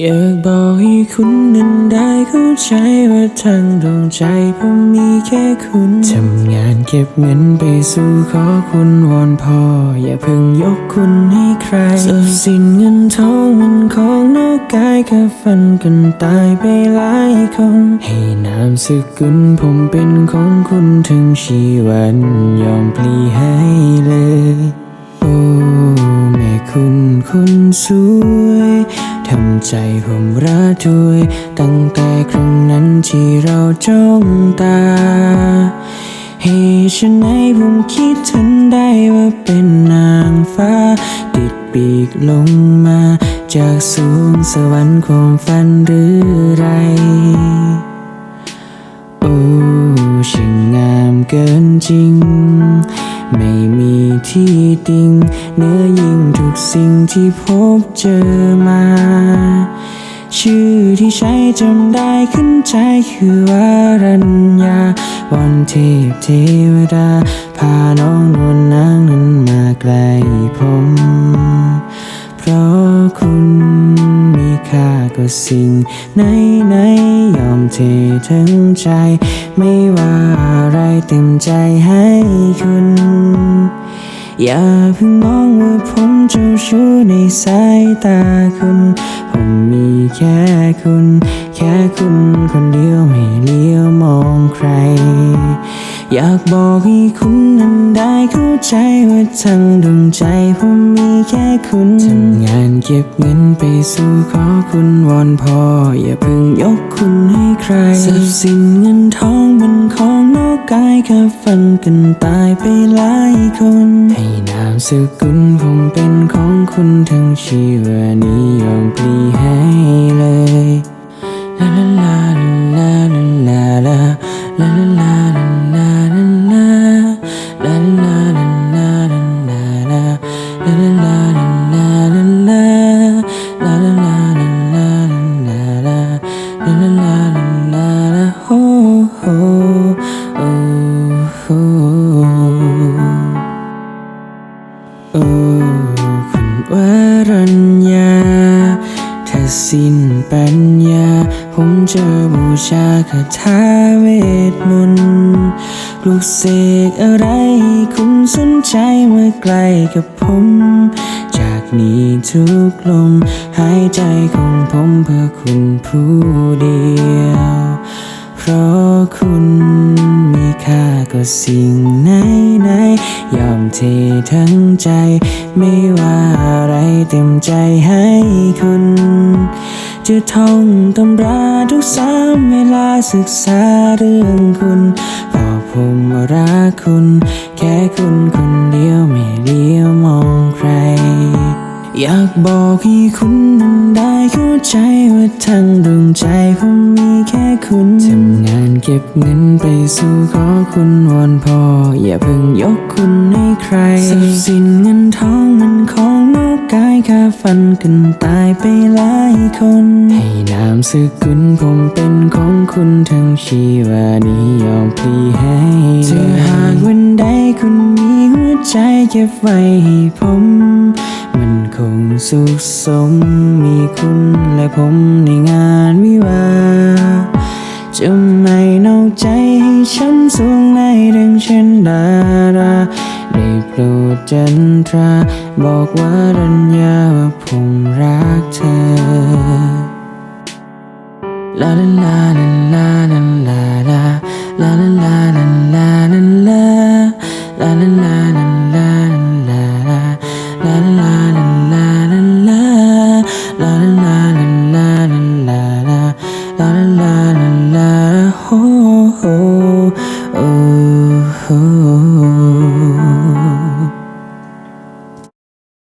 อยากบอกให้คุณนั้นได้เข้าใจว่าทางดวงใจผมมีแค่คุณทำงานเก็บเงินไปสู่ขอคุณวอนพ่อ อย่าเพิ่งยกคุณให้ใครทรัพสินเงินทองมันของนอกกายแค่ฟันกันตายไปหลายคน ให้นามสกุลผมเป็นของคุณถึงชีวันยอมพลีให้เลย โอ้แม่คุณคนสวย ใจผมระทวยตั้งแต่ครั้งนั้นที่เราจ้องตาให้ฉันไหนผมคิดถึงได้ว่าเป็นนางฟ้า ติดปีกลงมา จากสูงสวรรค์ความฝันหรือไร โอ้ช่างงามเกินจริง ไม่มี ที่ติงเนื้อยิ่งทุกสิ่งที่พบเจอมา ชื่อที่ใช้จำได้ขึ้นใจคือวารัญญาวันเทพเทวดา พาน้องนวลนางนั้นมาไกลผม เพราะคุณมีค่าก็สิ่งไหนไหนยอมเททั้งใจ ไม่ว่าอะไรเต็มใจให้คุณ อย่าเพิ่งมองว่าผมจะชู้ในสายตาคุณ ผมมีแค่คุณ แค่คุณคนเดียวไม่เลี้ยวมองใคร อยากบอกให้คุณนั้นได้เข้าใจว่าทั้งดวงใจผมมีแค่คุณทำงานเก็บเงินไปสู่ขอคุณวอนพออย่าเพิ่งยกคุณให้ใครทรัพย์สินเงินทองมันของนอก กายข้าฟันกันตายไปหลายคน ให้นามสกุลผมเป็นของคุณทั้งชีวนี้ยอมปลีให้เลยลาลาลาลาลาลาลาลาลา oh, oh, คุณวรัญญาถ้าสิ้นปัญญา ผมจะบูชาคาถาเวทมนต์ลูกเสกอะไรคุณสนใจเมื่อไกลกับผม จากนี้ทุกลมหายใจของผมเพื่อคุณผู้เดียว เพราะคุณมีค่าก็สิ่งไหนไหนยอมเททั้งใจ ไม่ว่าอะไรเต็มใจให้คุณ จะท่องตำราทุกสามเวลาศึกษาเรื่องคุณก็ผมรักคุณ แค่คุณคนเดียวไม่เดียวมอง อยากบอกให้คุณนั้นได้เข้าใจว่าทั้งดวงใจผมมีแค่คุณทำงานเก็บเงินไปสู่ขอคุณวอนพอ อย่าเพิ่งยกคุณให้ใครทรัพย์สินเงินทองมันของนอกกายค่าฟันกันตายไปหลายคน ให้นามสกุณผมเป็นของคุณทั้งชีวานี้ยอมพลีให้ ใจเก็บไว้ให้ผม มันคงสุขสมมีคุณและผมในงานวิวาจะไม่นอกใจให้ฉันสวงในดังเช่นดาราได้โปรดจันทรา บอกว่ารัญญาว่าผมรักเธอ ลาลาลาลาลา oh. oh, oh.